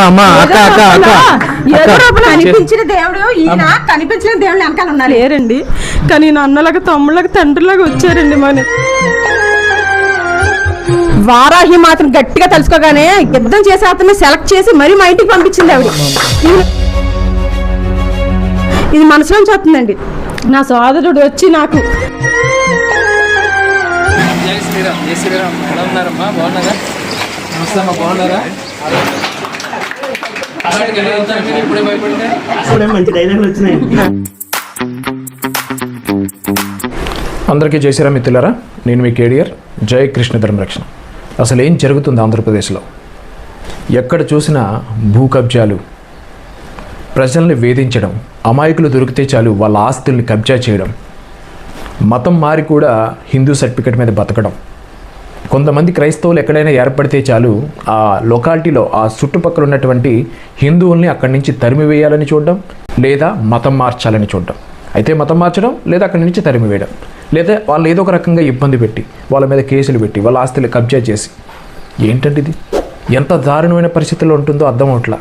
అమ్మా అమ్మా అక్క అక్క అక్క ఏదో అక్క. రూపంలో కనిపించిన దేవుడు ఈయన కనిపించిన దేవుడు వెనకాల ఉన్నారు. లేరండి. కానీ అన్నలాగా తమ్ముళ్ళగా తండ్రిలాగా వచ్చారండి మన వారాహి మాత్రం గట్టిగా తెలుసుకోగానే యుద్ధం చేసే అతన్ని సెలెక్ట్ చేసి మరీ మా ఇంటికి పంపించింది ఆవిడ. ఇది- మనసులోంచి వస్తుందండి నా సోదరుడు వచ్చి నాకు జై శ్రీరామ్ జై శ్రీరామ్. ఎలా ఉన్నారమ్మా? బాగున్నారా? నమస్తే అమ్మా బాగున్నారా అక్కడికి వెళ్ళి వెళ్తాను మీరు ఇప్పుడే మంచి డైలాగులు వచ్చినాయి. అందరికీ జై శ్రీరామ్ మిత్రులారా నేను మీ కేడియర్ జై కృష్ణ ధర్మరక్షణ అసలు ఏం జరుగుతుంది ఆంధ్రప్రదేశ్లో? ఎక్కడ చూసినా భూ కబ్జాలు ప్రజల్ని వేధించడం అమాయకులు దొరికితే చాలు వాళ్ళ ఆస్తుల్ని కబ్జా చేయడం మతం మారి కూడా హిందూ సర్టిఫికెట్ మీద బతకడం. కొంతమంది క్రైస్తవులు ఎక్కడైనా ఏర్పడితే చాలు ఆ లొకాలిటీలో ఆ చుట్టుపక్కల ఉన్నటువంటి హిందువుల్ని అక్కడి నుంచి తరిమివేయాలని చూడడం లేదా మతం మార్చాలని చూడడం. అయితే మతం మార్చడం లేదా అక్కడి నుంచి తరిమివేయడం. లేదా వాళ్ళు ఏదో ఒక రకంగా ఇబ్బంది పెట్టి వాళ్ళ మీద కేసులు పెట్టి వాళ్ళ ఆస్తులు కబ్జా చేసి. ఏంటంటే ఇది? ఎంత దారుణమైన పరిస్థితుల్లో ఉంటుందో అర్థం అవట్లా.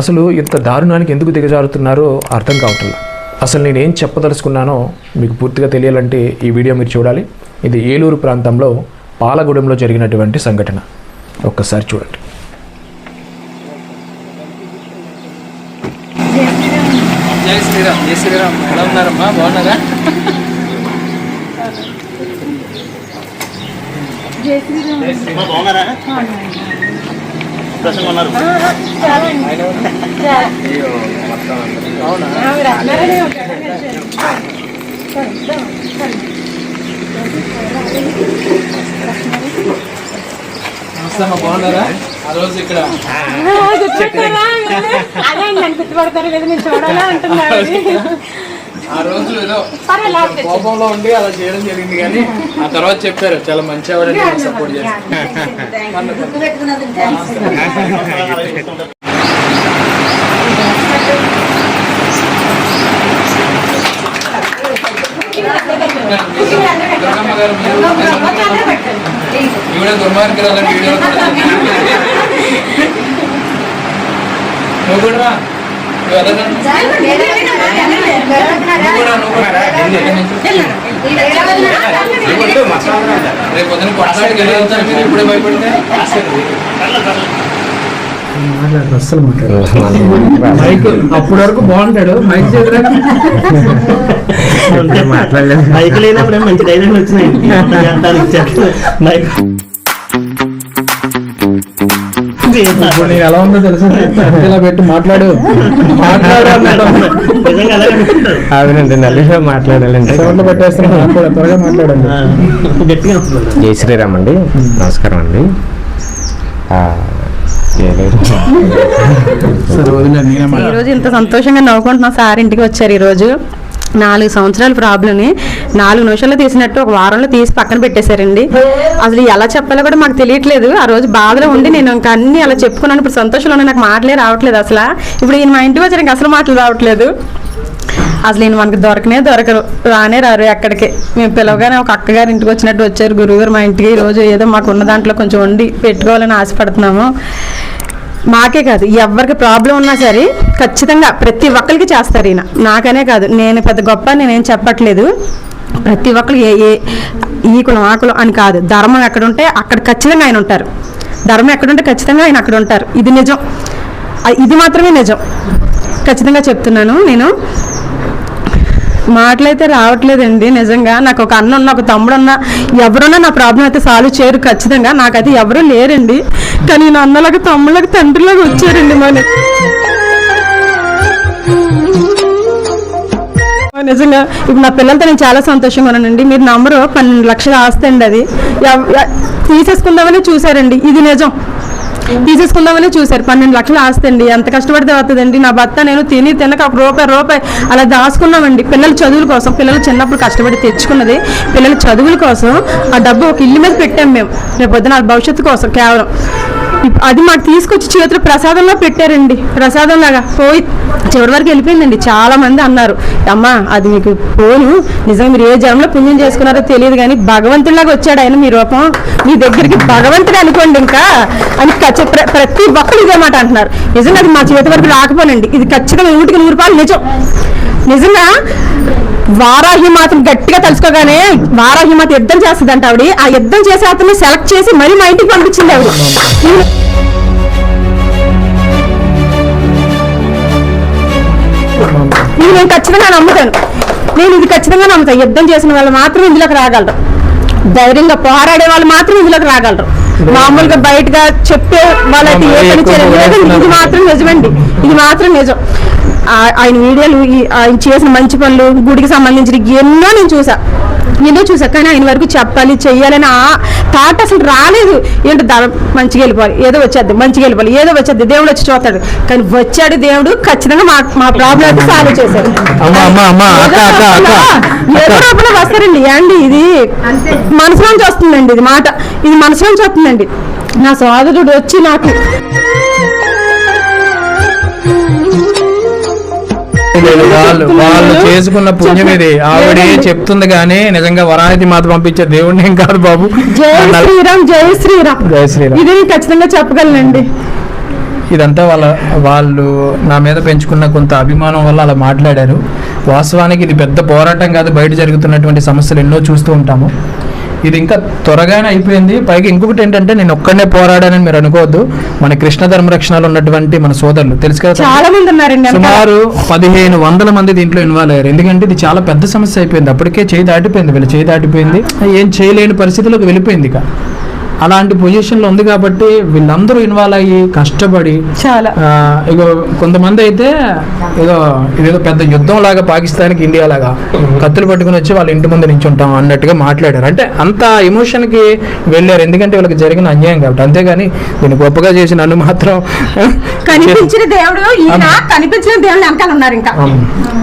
అసలు ఇంత దారుణానికి ఎందుకు దిగజారుతున్నారో అర్థం కావట్లేదు అసలు నేను ఏం చెప్పదలుచుకున్నానో మీకు పూర్తిగా తెలియాలంటే ఈ వీడియో మీరు చూడాలి. ఇది ఏలూరు ప్రాంతంలో పాలగూడెంలో జరిగినటువంటి సంఘటన ఒక్కసారి చూడండి జై శ్రీరామ్ జై శ్రీరామ్ ఎలా ఉన్నారమ్మా బాగున్నారా అమ్మా బాగున్నారా? ఆ రోజు ఇక్కడ అదే నన్ను గుర్తుపడతారు లేదా నేను చూడాలా అంటున్నారు ఆ రోజు ఏదో కోపంలో ఉండి అలా చేయడం జరిగింది కానీ ఆ తర్వాత చెప్పారు చాలా మంచి ఆవిడని సపోర్ట్ చేస్తారు దుర్గమ్మ గారు మీరు ఈవిడ దుర్మార్గురాలని వీడియో నువ్వు కూడా రేపు పొద్దున కొట్లాడికి వెళ్ళి వెళ్తాను ఇప్పుడే భయపడితే మైక్ అప్పటి వరకు బాగుంటాడు మైక్ చేతులకు మైక్ లేనప్పుడే మంచి డైలాగులు వచ్చినాయి మైక్ ఇప్పుడు నీకు ఎలా ఉందో తెలుసు ఇలా పెట్టి మాట్లాడు మాట్లాడు. అవునండి నల్లిలో మాట్లాడాలంటే సౌండ్లో పెట్టేస్తున్నా మాట్లాడు త్వరగా మాట్లాడండి జై శ్రీరామ్ అండి. నమస్కారం అండి. ఆ, ఏ లేదు. సరే వదిలే నేనే ఈ రోజు ఇంత సంతోషంగా నవ్వుకుంటున్నాం సార్ ఇంటికి వచ్చారు ఈ రోజు. నాలుగు సంవత్సరాల ప్రాబ్లమ్ని నాలుగు నిమిషాల్లో తీసినట్టు ఒక వారంలో తీసి పక్కన పెట్టేశారండి. అసలు ఎలా చెప్పాలో కూడా మాకు తెలియట్లేదు. ఆ రోజు బాధలో ఉండి నేను ఇంకా అన్ని అలా చెప్పుకున్నాను. ఇప్పుడు సంతోషంలో ఉన్నా, నాకు మాటలే రావట్లేదు అసలు. ఇప్పుడు ఈయన మా ఇంటికి వచ్చారు ఇంకా అసలు మాటలు రావట్లేదు. అసలు ఈయన మనకి దొరకనే దొరకరు. రానే రారు ఎక్కడికి. మేము పిలవగానే ఒక అక్కగారి ఇంటికి వచ్చినట్టు వచ్చారు. గురువుగారు మా ఇంటికి ఈ రోజు ఏదో మాకు ఉన్న దాంట్లో కొంచెం వండి పెట్టుకోవాలని ఆశపడుతున్నాము. మాకే కాదు ఎవరికి ప్రాబ్లం ఉన్నా సరే ఖచ్చితంగా ప్రతి ఒక్కరికి చేస్తారు ఈయన. నాకనే కాదు నేను పెద్ద గొప్ప నేనేం చెప్పట్లేదు. ప్రతి ఒక్కరు ఏ ఏ ఈ కులం ఆ కులం అని కాదు. ధర్మం ఎక్కడుంటే అక్కడ ఖచ్చితంగా ఆయన ఉంటారు. ధర్మం ఎక్కడుంటే ఖచ్చితంగా ఆయన అక్కడ ఉంటారు. ఇది నిజం. ఇది మాత్రమే నిజం. ఖచ్చితంగా చెప్తున్నాను నేను. మాటలైతే రావట్లేదండి నిజంగా. నాకు ఒక అన్న ఉన్న ఒక తమ్ముడు ఉన్న ఎవరున్నా నా ప్రాబ్లం అయితే సాల్వ్ చేయరు ఖచ్చితంగా. నాకైతే ఎవరు లేరండి. కానీ నా అన్నలకు తమ్ముళ్ళకి తండ్రిలాగా వచ్చారండి మరి. నిజంగా ఇప్పుడు నా పిల్లలతో నేను చాలా సంతోషంగా ఉన్నానండి. మీరు నంబరు పన్నెండు లక్షల ఆస్తి అండి అది. తీసేసుకుందామని చూసారండి ఇది నిజం. తీసేసుకుందామని చూశారు. పన్నెండు లక్షలు ఆస్తండి ఎంత కష్టపడితే అవుతుందండి. నా భర్త నేను తిని తినక ఒక రూపాయి రూపాయి అలా దాచుకున్నామండి. పిల్లల చదువుల కోసం పిల్లలు చిన్నప్పుడు కష్టపడి తెచ్చుకున్నది. పిల్లల చదువుల కోసం ఆ డబ్బు ఒక ఇల్లు మీద పెట్టాం మేము. రేపు పొద్దున భవిష్యత్తు కోసం కేవలం. అది మాకు తీసుకొచ్చి చేతులు ప్రసాదంలో పెట్టారండి. ప్రసాదం లాగా పోయి చివరి వరకు వెళ్ళిపోయిందండి. చాలా మంది అన్నారు అమ్మా అది మీకు పోను. నిజంగా మీరు ఏ జన్మలో పుణ్యం చేసుకున్నారో తెలియదు కానీ భగవంతుడిలాగా వచ్చాడు ఆయన మీ రూపం. మీ దగ్గరికి భగవంతుడు అనుకోండి ఇంకా. అని ఖచ్చి- ప్ర- ప్రతి ఒక్కరు ఇదే మాట అంటున్నారు. నిజంగా అది మా చేతి వరకు రాకపోనండి. ఇది ఖచ్చితంగా నూటికి నూరు రూపాయలు నిజం. నిజంగా వారాహి మాత్రం గట్టిగా తలుసుకోగానే వారాహి మాత యుద్ధం చేస్తుందంట ఆవిడ. ఆ యుద్ధం చేసే అతన్ని సెలెక్ట్ చేసి మరీ మా ఇంటికి పంపించింది ఆవిడ. ఇది నేను ఖచ్చితంగా నమ్ముతాను. నేను ఇది ఖచ్చితంగా నమ్ముతాను. యుద్ధం చేసిన వాళ్ళు మాత్రం ఇందులోకి రాగలరు. ధైర్యంగా పోరాడే వాళ్ళు మాత్రం ఇందులోకి రాగలరు. మామూలుగా బయటగా చెప్పే వాళ్ళైతే ఏ పని చేయలేదు ఇది మాత్రం నిజమండి. ఇది మాత్రం నిజం. ఆయన వీడియోలు ఈ- ఆయన చేసిన మంచి పనులు గుడికి సంబంధించిన ఎన్నో నేను చూసా. ఎన్నో చూసా. కానీ ఆయన వరకు చెప్పాలి చెయ్యాలని ఆ థాట్ అసలు రాలేదు. ఏంటి దా మంచిగా వెళ్ళిపోవాలి ఏదో వచ్చేది మంచిగా వెళ్ళిపోవాలి ఏదో వచ్చేది దేవుడు వచ్చి చూస్తాడు. కానీ వచ్చాడు దేవుడు ఖచ్చితంగా మా మా ప్రాబ్లం అయితే సాల్వ్ చేశాడు. ఏదో రూపంలో వస్తారండి. ఏండి ఇది? మనసులోంచి వస్తుందండి ఇది మాట. ఇది మనసులోంచి వస్తుందండి. నా సోదరుడు వచ్చి నాకు వాళ్ళు వాళ్ళు చేసుకున్న పుణ్యం ఇది ఆవిడ చెప్తుంది కానీ నిజంగా వరాహితి మాత పంపించే దేవుడిని ఏం కాదు బాబు. జై శ్రీరామ్ జై శ్రీరామ్. జై శ్రీరామ్. ఇది ఖచ్చితంగా చెప్పగలనండి. ఇదంతా వాళ్ళ వాళ్ళు నా మీద పెంచుకున్న కొంత అభిమానం వల్ల అలా మాట్లాడారు. వాస్తవానికి ఇది పెద్ద పోరాటం కాదు బయట జరుగుతున్నటువంటి సమస్యలు ఎన్నో చూస్తూ ఉంటాము. ఇది ఇంకా త్వరగానే అయిపోయింది. పైగా ఇంకొకటి ఏంటంటే నేను ఒక్కడనే పోరాడానని మీరు అనుకోవద్దు. మన కృష్ణ ధర్మరక్షణలో ఉన్నటువంటి మన సోదరులు తెలుసు కదా చాలా మంది ఉన్నారండి. సుమారు పదిహేను వందల మంది దీంట్లో ఇన్వాల్వ్ అయ్యారు. ఎందుకంటే ఇది చాలా పెద్ద సమస్య అయిపోయింది. అప్పటికే చేయి దాటిపోయింది. వీళ్ళు చేయి దాటిపోయింది. ఏం చేయలేని పరిస్థితిలోకి వెళ్ళిపోయింది ఇక. అలాంటి పొజిషన్లో ఉంది కాబట్టి వీళ్ళందరూ ఇన్వాల్వ్ అయ్యి కష్టపడి చాలా. ఇగో కొంతమంది అయితే ఏదో ఇదేదో పెద్ద యుద్ధం లాగా పాకిస్తాన్కి ఇండియా లాగా కత్తులు పట్టుకుని వచ్చి వాళ్ళ ఇంటి ముందు నించుంటాం అన్నట్టుగా మాట్లాడారు. అంటే అంత ఎమోషన్కి వెళ్ళారు. ఎందుకంటే వాళ్ళకి జరిగిన అన్యాయం కాబట్టి. అంతేగాని దీన్ని గొప్పగా చేసి నన్ను మాత్రం కనిపించిన దేవుడు ఈయన కనిపించిన దేవుడు వెనకాల ఉన్నారు ఇంకా.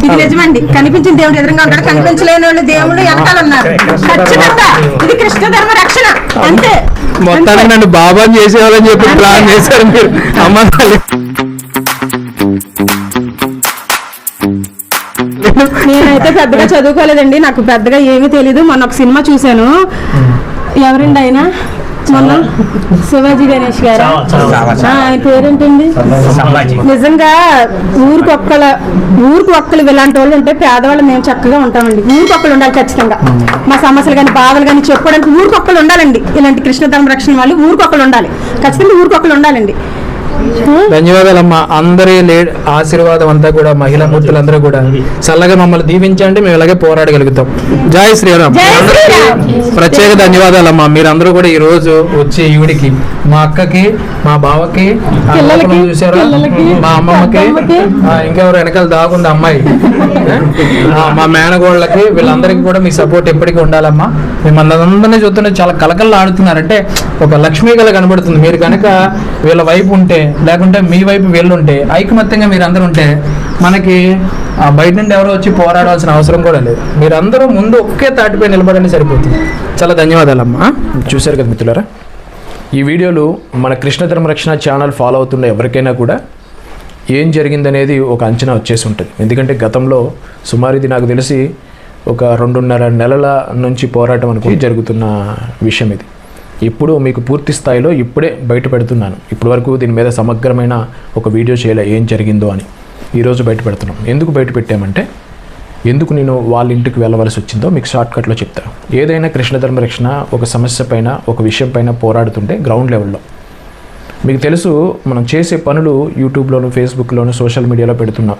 ఇది నిజమండి. కనిపించిన దేవుడు ఎదురుగా ఉంటాడు కనిపించలేని వాళ్ళు దేవుడు వెనకాల ఉన్నారు. ఖచ్చితంగా ఇది కృష్ణ ధర్మ రక్షణ. అంతే. మొత్తానికి నన్ను బాబాని చేసేవాళ్ళని చెప్పి ప్లాన్ చేశారు మీరు. అమ్మ. నేనైతే పెద్దగా చదువుకోలేదండి. నాకు పెద్దగా ఏమీ తెలీదు. మొన్న ఒక సినిమా చూశాను. ఎవరండి ఆయన? మొన్న శివాజీ గణేష్ గారు. ఆయన పేరేంటండి? నిజంగా ఊరికి ఒక్కల ఊరికి ఒక్కలు ఇలాంటి వాళ్ళు ఉంటే పేదవాళ్ళు మేము చక్కగా ఉంటామండి. ఊరికి ఒక్కలు ఉండాలి ఖచ్చితంగా. మా సమస్యలు కానీ బాధలు కానీ చెప్పుకోవడానికి ఊరికి ఒక్కలు ఉండాలండి. ఇలాంటి కృష్ణ ధర్మ రక్షణ వాళ్ళు ఊరికి ఒక్కలు ఉండాలి. ఖచ్చితంగా ఊరికి ఒక్కలు ఉండాలండి. ధన్యవాదాలమ్మా. అందరి లే ఆశీర్వాదం అంతా కూడా మహిళా మూర్తులందరూ కూడా. చల్లగా మమ్మల్ని దీవించండి మేము ఇలాగే పోరాడగలుగుతాం. జై శ్రీరామ్. ప్రత్యేక ధన్యవాదాలమ్మా. మీరందరూ కూడా ఈ రోజు వచ్చి ఈవిడికి మా అక్కకి మా బావకి చూసారా? మా అమ్మమ్మకి ఇంకెవరు వెనకాల దాగుంది అమ్మాయి. మా మేనగోళ్ళకి వీళ్ళందరికీ కూడా మీ సపోర్ట్ ఎప్పటికీ ఉండాలమ్మా. మిమ్మల్ని అందరినీ చూస్తుంటే చాలా కలకల్లా ఆడుతున్నారు అంటే ఒక లక్ష్మీ కళ కనబడుతుంది. మీరు కనుక వీళ్ళ వైపు ఉంటే లేకుంటే మీ వైపు వెళ్ళుంటే ఐకమత్యంగా మీరు ఉంటే మనకి ఆ, బయట నుండి ఎవరో వచ్చి పోరాడాల్సిన అవసరం కూడా లేదు. మీరందరూ ముందు ఒకే తాటిపై నిలబడని సరిపోతుంది. చాలా ధన్యవాదాలమ్మా. చూశారు కదా మిత్రులారా? ఈ వీడియోలు మన కృష్ణ ధర్మరక్షణ ఛానల్ ఫాలో అవుతున్న ఎవరికైనా కూడా ఏం జరిగిందనేది ఒక అంచనా వచ్చేసి ఉంటుంది. ఎందుకంటే గతంలో సుమారు ఇది నాకు తెలిసి ఒక రెండున్నర నెలల నుంచి పోరాటం అనుకుని జరుగుతున్న విషయం ఇది. ఇప్పుడు మీకు పూర్తి స్థాయిలో ఇప్పుడే బయట పెడుతున్నాను. ఇప్పటి వరకు దీని మీద సమగ్రమైన ఒక వీడియో చేయలే ఏం జరిగిందో అని. ఈరోజు బయట పెడుతున్నాం. ఎందుకు బయట పెట్టామంటే ఎందుకు నేను వాళ్ళ ఇంటికి వెళ్ళవలసి వచ్చిందో మీకు షార్ట్కట్లో చెప్తాను ఏదైనా కృష్ణధర్మ రక్షణ ఒక సమస్య పైన ఒక విషయం పైన పోరాడుతుంటే గ్రౌండ్ లెవెల్లో. మీకు తెలుసు మనం చేసే పనులు యూట్యూబ్లోను ఫేస్బుక్లోను సోషల్ మీడియాలో పెడుతున్నాం.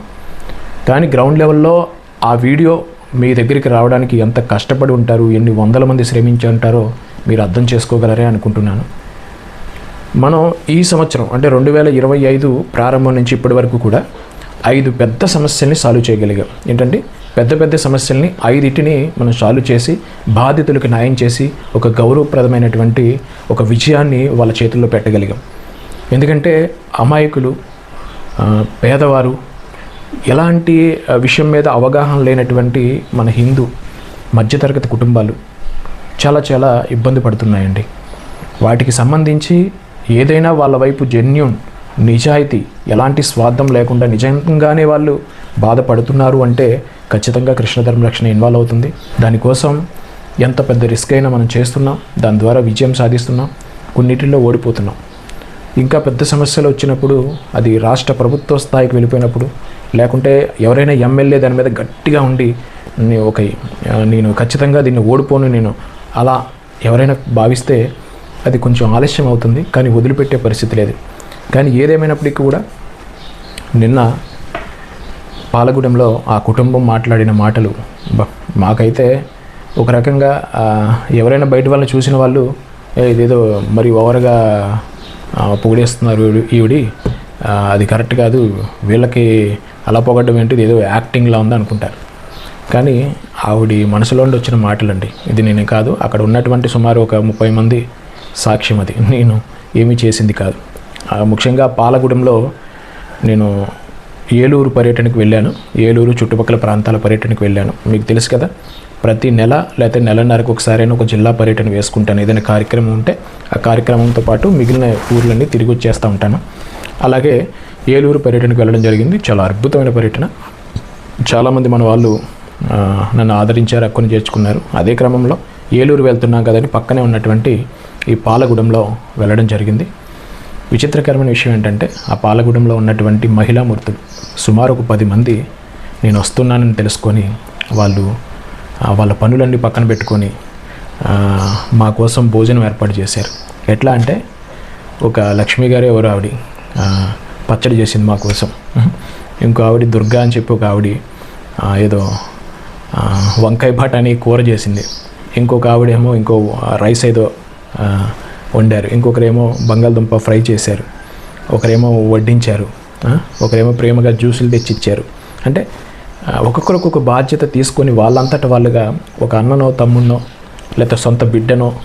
కానీ గ్రౌండ్ లెవెల్లో ఆ వీడియో మీ దగ్గరికి రావడానికి ఎంత కష్టపడి ఉంటారు ఎన్ని వందల మంది శ్రమించి ఉంటారో మీరు అర్థం చేసుకోగలరే అనుకుంటున్నాను. మనం ఈ సంవత్సరం అంటే రెండు వేల ఇరవై ఐదు ప్రారంభం నుంచి ఇప్పటి వరకు కూడా ఐదు పెద్ద సమస్యల్ని సాల్వ్ చేయగలిగాం. ఏంటంటే పెద్ద పెద్ద సమస్యల్ని ఐదింటిని మనం సాల్వ్ చేసి బాధితులకు న్యాయం చేసి ఒక గౌరవప్రదమైనటువంటి ఒక విజయాన్ని వాళ్ళ చేతుల్లో పెట్టగలిగాం. ఎందుకంటే అమాయకులు పేదవారు ఎలాంటి విషయం మీద అవగాహన లేనటువంటి మన హిందూ మధ్యతరగతి కుటుంబాలు చాలా చాలా ఇబ్బంది పడుతున్నాయండి. వాటికి సంబంధించి ఏదైనా వాళ్ళ వైపు జెన్యున్ నిజాయితీ ఎలాంటి స్వార్థం లేకుండా నిజంగానే వాళ్ళు బాధపడుతున్నారు అంటే ఖచ్చితంగా కృష్ణధర్మ రక్షణ ఇన్వాల్వ్ అవుతుంది. దానికోసం ఎంత పెద్ద రిస్క్ అయినా మనం చేస్తున్నాం. దాని ద్వారా విజయం సాధిస్తున్నాం. కొన్నిటిల్లో ఓడిపోతున్నాం. ఇంకా పెద్ద సమస్యలు వచ్చినప్పుడు అది రాష్ట్ర ప్రభుత్వ స్థాయికి వెళ్ళిపోయినప్పుడు లేకుంటే ఎవరైనా ఎమ్మెల్యే దాని మీద గట్టిగా ఉండి ఒక నేను ఖచ్చితంగా దీన్ని ఓడిపోను నేను అలా ఎవరైనా భావిస్తే అది కొంచెం ఆలస్యం అవుతుంది కానీ వదిలిపెట్టే పరిస్థితి లేదు. కానీ ఏదేమైనప్పటికీ కూడా నిన్న పాలగూడెంలో ఆ కుటుంబం మాట్లాడిన మాటలు మాకైతే ఒక రకంగా ఎవరైనా బయట వాళ్ళని చూసిన వాళ్ళు ఇదేదో మరి ఓవర్గా పొగిడేస్తున్నారు ఈవిడి- అది కరెక్ట్ కాదు వీళ్ళకి అలా పొగడ్డం ఏంటిది ఏదో యాక్టింగ్లా ఉంది అనుకుంటారు కానీ ఆవిడ మనసులోండి వచ్చిన మాటలండి. ఇది నేనే కాదు అక్కడ ఉన్నటువంటి సుమారు ఒక ముప్పై మంది సాక్ష్యం అది. నేను ఏమీ చేసింది కాదు. ముఖ్యంగా పాలగూడెంలో నేను ఏలూరు పర్యటనకు వెళ్ళాను. ఏలూరు చుట్టుపక్కల ప్రాంతాల పర్యటనకు వెళ్ళాను. మీకు తెలుసు కదా ప్రతి నెల లేకపోతే నెలన్నరకు ఒకసారైనా ఒక జిల్లా పర్యటన వేసుకుంటాను. ఏదైనా కార్యక్రమం ఉంటే ఆ కార్యక్రమంతో పాటు మిగిలిన ఊర్లన్నీ తిరిగి వచ్చేస్తూ ఉంటాను. అలాగే ఏలూరు పర్యటనకు వెళ్ళడం జరిగింది. చాలా అద్భుతమైన పర్యటన. చాలామంది మన వాళ్ళు నన్ను ఆదరించారు అక్కుని చేర్చుకున్నారు. అదే క్రమంలో ఏలూరు వెళ్తున్నాం కదని పక్కనే ఉన్నటువంటి ఈ పాలగూడెంలో వెళ్ళడం జరిగింది. విచిత్రకరమైన విషయం ఏంటంటే ఆ పాలగూడెంలో ఉన్నటువంటి మహిళా మూర్తులు సుమారు ఒక పది మంది నేను వస్తున్నానని తెలుసుకొని వాళ్ళు వాళ్ళ పనులన్నీ పక్కన పెట్టుకొని మా కోసం భోజనం ఏర్పాటు చేశారు. ఎట్లా అంటే ఒక లక్ష్మి గారు ఎవరు ఆవిడ పచ్చడి చేసింది మా కోసం. ఇంకో ఆవిడ దుర్గా అని చెప్పి ఒక ఆవిడ ఏదో వంకాయ బఠానీ కూర చేసింది. ఇంకొక ఆవిడేమో ఇంకో రైస్ ఏదో వండారు. ఇంకొకరేమో బంగాళదుంప ఫ్రై చేశారు. ఒకరేమో వడ్డించారు. ఒకరేమో ప్రేమగా జ్యూసులు తెచ్చిచ్చారు. అంటే ఒక్కొక్కరు ఒక్కొక్క బాధ్యత తీసుకొని వాళ్ళంతట వాళ్ళుగా ఒక అన్ననో తమ్ముడినో లేకపోతే సొంత బిడ్డనో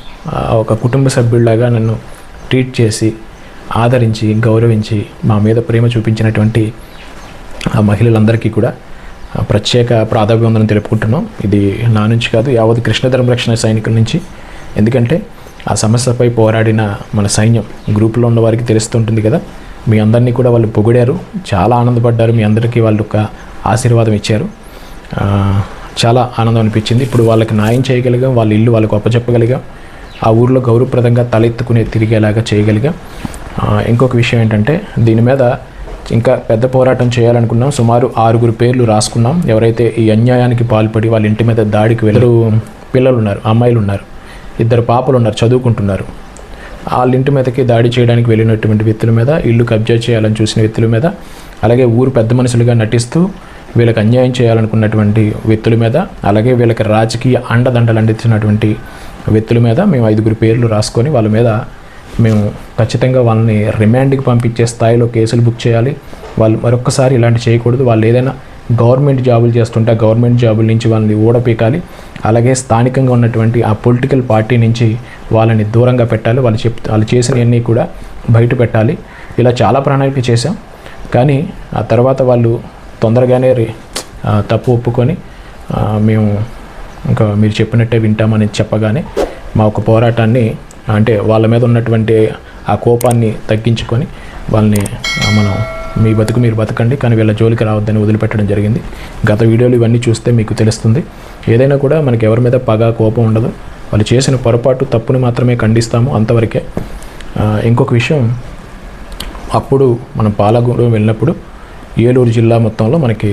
ఒక కుటుంబ సభ్యుడిలాగా నన్ను ట్రీట్ చేసి ఆదరించి గౌరవించి మా మీద ప్రేమ చూపించినటువంటి ఆ మహిళలందరికీ కూడా ప్రత్యేక ప్రాధాన్యతను తెలుపుకుంటున్నాం. ఇది నా నుంచి కాదు యావత్ కృష్ణ ధర్మరక్షణ సైనికుల నుంచి. ఎందుకంటే ఆ సమస్యపై పోరాడిన మన సైన్యం గ్రూపులో ఉన్న వారికి తెలుస్తుంటుంది కదా. మీ అందరినీ కూడా వాళ్ళు పొగిడారు. చాలా ఆనందపడ్డారు. మీ అందరికీ వాళ్ళు ఒక ఆశీర్వాదం ఇచ్చారు. చాలా ఆనందం అనిపించింది. ఇప్పుడు వాళ్ళకి న్యాయం చేయగలిగాం. వాళ్ళ ఇల్లు వాళ్ళకు అప్పచెప్పగలిగాం. ఆ ఊర్లో గౌరవప్రదంగా తలెత్తుకునే తిరిగేలాగా చేయగలిగాం. ఇంకొక విషయం ఏంటంటే దీని మీద ఇంకా పెద్ద పోరాటం చేయాలనుకున్నాం. సుమారు ఆరుగురు పేర్లు రాసుకున్నాం. ఎవరైతే ఈ అన్యాయానికి పాల్పడి వాళ్ళ ఇంటి మీద దాడికి వెళ్ళరు పిల్లలు ఉన్నారు అమ్మాయిలు ఉన్నారు ఇద్దరు పాపలు ఉన్నారు చదువుకుంటున్నారు. వాళ్ళ ఇంటి మీదకి దాడి చేయడానికి వెళ్ళినటువంటి వ్యక్తుల మీద ఇల్లు కబ్జా చేయాలని చూసిన వ్యక్తుల మీద అలాగే ఊరు పెద్ద మనుషులుగా నటిస్తూ వీళ్ళకి అన్యాయం చేయాలనుకున్నటువంటి వ్యక్తుల మీద అలాగే వీళ్ళకి రాజకీయ అండదండలు అందించినటువంటి వ్యక్తుల మీద మేము ఐదుగురు పేర్లు రాసుకొని వాళ్ళ మీద మేము ఖచ్చితంగా వాళ్ళని రిమాండ్కి పంపించే స్థాయిలో కేసులు బుక్ చేయాలి. వాళ్ళు మరొక్కసారి ఇలాంటి చేయకూడదు. వాళ్ళు ఏదైనా గవర్నమెంట్ జాబులు చేస్తుంటే ఆ గవర్నమెంట్ జాబుల నుంచి వాళ్ళని ఊడపీకాలి. అలాగే స్థానికంగా ఉన్నటువంటి ఆ పొలిటికల్ పార్టీ నుంచి వాళ్ళని దూరంగా పెట్టాలి. వాళ్ళు చెప్ వాళ్ళు చేసినవన్నీ కూడా బయట పెట్టాలి. ఇలా చాలా ప్రణాళిక చేశాం. కానీ ఆ తర్వాత వాళ్ళు తొందరగానే రే తప్పు ఒప్పుకొని మేము ఇంకా మీరు చెప్పినట్టే వింటామని చెప్పగానే మా ఒక పోరాటాన్ని అంటే వాళ్ళ మీద ఉన్నటువంటి ఆ కోపాన్ని తగ్గించుకొని వాళ్ళని మనం మీ బతుకు మీరు బతకండి కానీ వీళ్ళ జోలికి రావద్దని వదిలిపెట్టడం జరిగింది. గత వీడియోలు ఇవన్నీ చూస్తే మీకు తెలుస్తుంది. ఏదైనా కూడా మనకి ఎవరి మీద పగ కోపం ఉండదు. వాళ్ళు చేసిన పొరపాటు తప్పుని మాత్రమే ఖండిస్తాము అంతవరకే. ఇంకొక విషయం అప్పుడు మనం పాలగూడెం వెళ్ళినప్పుడు ఏలూరు జిల్లా మొత్తంలో మనకి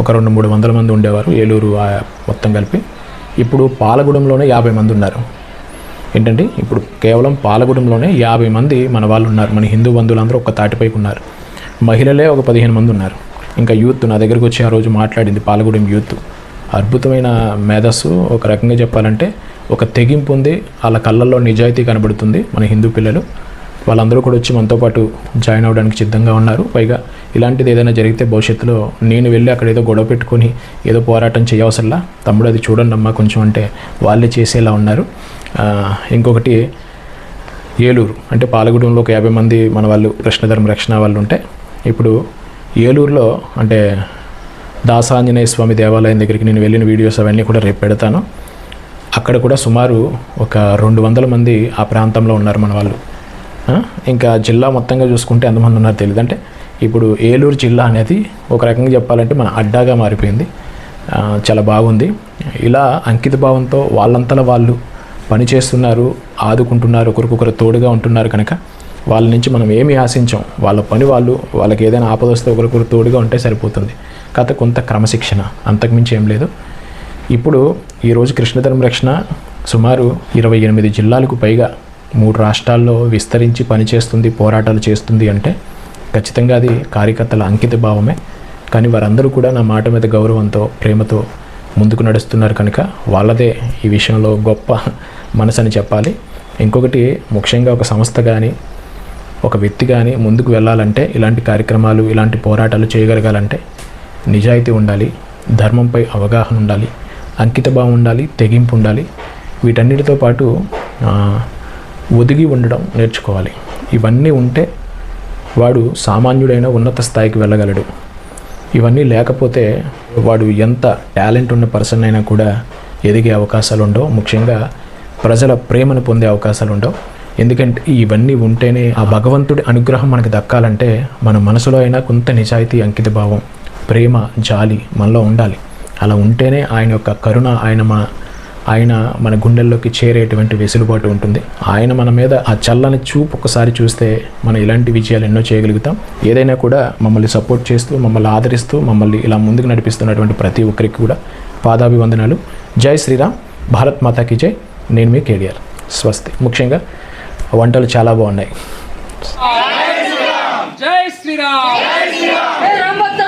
ఒక రెండు మూడు వందల మంది ఉండేవారు ఏలూరు మొత్తం కలిపి. ఇప్పుడు పాలగూడెంలోనే యాభై మంది ఉన్నారు. ఏంటంటే ఇప్పుడు కేవలం పాలగూడెంలోనే యాభై మంది మన వాళ్ళు ఉన్నారు. మన హిందూ బంధువులందరూ ఒక తాటిపైకి ఉన్నారు. మహిళలే ఒక పదిహేను మంది ఉన్నారు. ఇంకా యూత్ నా దగ్గరకు వచ్చి ఆ రోజు మాట్లాడింది పాలగూడెం యూత్. అద్భుతమైన మేధస్సు. ఒక రకంగా చెప్పాలంటే ఒక తెగింపు ఉంది. వాళ్ళ కళ్ళల్లో నిజాయితీ కనబడుతుంది మన హిందూ పిల్లలు. వాళ్ళందరూ కూడా వచ్చి మనతో పాటు జాయిన్ అవ్వడానికి సిద్ధంగా ఉన్నారు. పైగా ఇలాంటిది ఏదైనా జరిగితే భవిష్యత్తులో నేను వెళ్ళి అక్కడ ఏదో గొడవ పెట్టుకొని ఏదో పోరాటం చేయవసరలా? తమ్ముడు అది చూడండి అమ్మా కొంచెం అంటే వాళ్ళే చేసేలా ఉన్నారు. ఇంకొకటి ఏలూరు అంటే పాలగూడెంలో ఒక యాభై మంది మన వాళ్ళు కృష్ణధర్మ రక్షణ వాళ్ళు ఉంటే ఇప్పుడు ఏలూరులో అంటే దాసాంజనేయ స్వామి దేవాలయం దగ్గరికి నేను వెళ్ళిన వీడియోస్ అవన్నీ కూడా రేపు పెడతాను. అక్కడ కూడా సుమారు ఒక రెండు వందల మంది ఆ ప్రాంతంలో ఉన్నారు మన వాళ్ళు. ఇంకా జిల్లా మొత్తంగా చూసుకుంటే ఎంతమంది ఉన్నారో తెలియదు అంటే ఇప్పుడు ఏలూరు జిల్లా అనేది ఒక రకంగా చెప్పాలంటే మన అడ్డాగా మారిపోయింది. చాలా బాగుంది. ఇలా అంకిత భావంతో వాళ్ళంతలా వాళ్ళు పని చేస్తున్నారు ఆదుకుంటున్నారు ఒకరికొకరు తోడుగా ఉంటున్నారు కనుక వాళ్ళ నుంచి మనం ఏమి ఆశించాం? వాళ్ళ పని వాళ్ళు వాళ్ళకి ఏదైనా ఆపద వస్తే ఒకరికొకరు తోడుగా ఉంటే సరిపోతుంది. కాకపోతే కొంత క్రమశిక్షణ అంతకుమించి ఏం లేదు. ఇప్పుడు ఈరోజు కృష్ణధర్మ రక్షణ సుమారు ఇరవై ఎనిమిది జిల్లాలకు పైగా మూడు రాష్ట్రాల్లో విస్తరించి పనిచేస్తుంది పోరాటాలు చేస్తుంది అంటే ఖచ్చితంగా అది కార్యకర్తల అంకిత భావమే. కానీ వారందరూ కూడా నా మాట మీద గౌరవంతో ప్రేమతో ముందుకు నడుస్తున్నారు కనుక వాళ్ళదే ఈ విషయంలో గొప్ప మనసు అని చెప్పాలి. ఇంకొకటి ముఖ్యంగా ఒక సంస్థ కానీ ఒక వ్యక్తి కానీ ముందుకు వెళ్ళాలంటే ఇలాంటి కార్యక్రమాలు ఇలాంటి పోరాటాలు చేయగలగాలంటే నిజాయితీ ఉండాలి ధర్మంపై అవగాహన ఉండాలి అంకితభావం ఉండాలి తెగింపు ఉండాలి. వీటన్నిటితో పాటు ఒదిగి ఉండడం నేర్చుకోవాలి. ఇవన్నీ ఉంటే వాడు సామాన్యుడైన ఉన్నత స్థాయికి వెళ్ళగలడు. ఇవన్నీ లేకపోతే వాడు ఎంత టాలెంట్ ఉన్న పర్సన్ అయినా కూడా ఎదిగే అవకాశాలు ఉండవు ముఖ్యంగా ప్రజల ప్రేమను పొందే అవకాశాలు ఉండవు ఎందుకంటే ఇవన్నీ ఉంటేనే ఆ భగవంతుడి అనుగ్రహం మనకు దక్కాలంటే మన మనసులో అయినా కొంత నిజాయితీ అంకిత భావం ప్రేమ జాలి మనలో ఉండాలి. అలా ఉంటేనే ఆయన యొక్క కరుణ ఆయన మన ఆయన మన గుండెల్లోకి చేరేటువంటి వెసులుబాటు ఉంటుంది. ఆయన మన మీద ఆ చల్లని చూపు ఒకసారి చూస్తే మనం ఇలాంటి విజయాలు ఎన్నో చేయగలుగుతాం. ఏదైనా కూడా మమ్మల్ని సపోర్ట్ చేస్తూ మమ్మల్ని ఆదరిస్తూ మమ్మల్ని ఇలా ముందుకు నడిపిస్తున్నటువంటి ప్రతి ఒక్కరికి కూడా పాదాభివందనాలు. జై శ్రీరామ్. భారత్ మాతాకి జై. నేను మీ కేడిఆర్. స్వస్తి. ముఖ్యంగా వంటలు చాలా బాగున్నాయి. జై శ్రీరామ్. జై శ్రీరామ్.